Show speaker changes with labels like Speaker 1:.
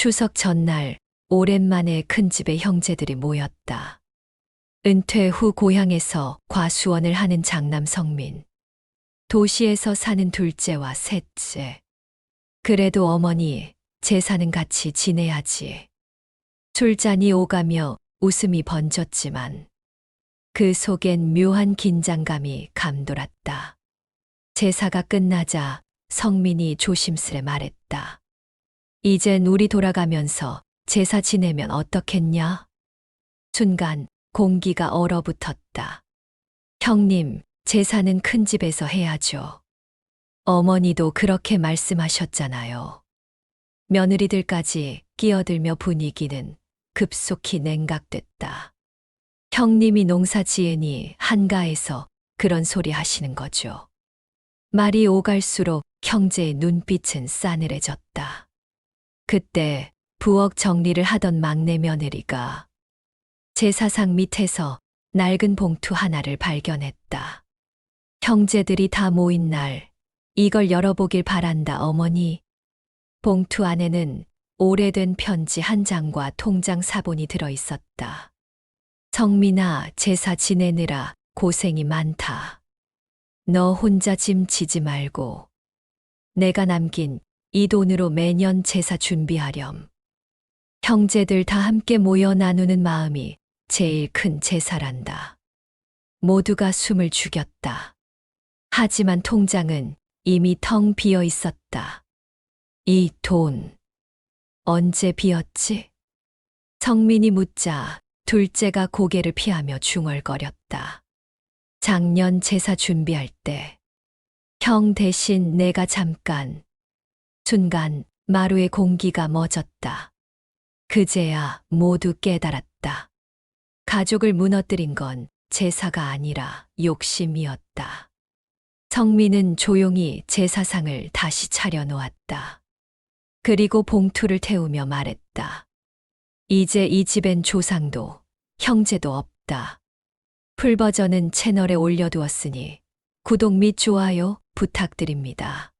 Speaker 1: 추석 전날 오랜만에 큰 집에 형제들이 모였다. 은퇴 후 고향에서 과수원을 하는 장남 성민. 도시에서 사는 둘째와 셋째. 그래도 어머니, 제사는 같이 지내야지. 술잔이 오가며 웃음이 번졌지만 그 속엔 묘한 긴장감이 감돌았다. 제사가 끝나자 성민이 조심스레 말했다. 이젠 우리 돌아가면서 제사 지내면 어떻겠냐? 순간 공기가 얼어붙었다. 형님, 제사는 큰 집에서 해야죠. 어머니도 그렇게 말씀하셨잖아요. 며느리들까지 끼어들며 분위기는 급속히 냉각됐다. 형님이 농사 지으니 한가해서 그런 소리 하시는 거죠. 말이 오갈수록 형제의 눈빛은 싸늘해졌다. 그때 부엌 정리를 하던 막내 며느리가 제 사상 밑에서 낡은 봉투 하나를 발견했다. 형제들이 다 모인 날 이걸 열어보길 바란다 어머니. 봉투 안에는 오래된 편지 한 장과 통장 사본이 들어 있었다. 성민아 제사 지내느라 고생이 많다. 너 혼자 짐 지지 말고 내가 남긴 이 돈으로 매년 제사 준비하렴. 형제들 다 함께 모여 나누는 마음이 제일 큰 제사란다. 모두가 숨을 죽였다. 하지만 통장은 이미 텅 비어 있었다. 이 돈, 언제 비었지? 성민이 묻자 둘째가 고개를 피하며 중얼거렸다. 작년 제사 준비할 때, 형 대신 내가 잠깐, 순간 마루의 공기가 멎었다. 그제야 모두 깨달았다. 가족을 무너뜨린 건 제사가 아니라 욕심이었다. 성민은 조용히 제사상을 다시 차려놓았다. 그리고 봉투를 태우며 말했다. 이제 이 집엔 조상도 형제도 없다. 풀버전은 채널에 올려두었으니 구독 및 좋아요 부탁드립니다.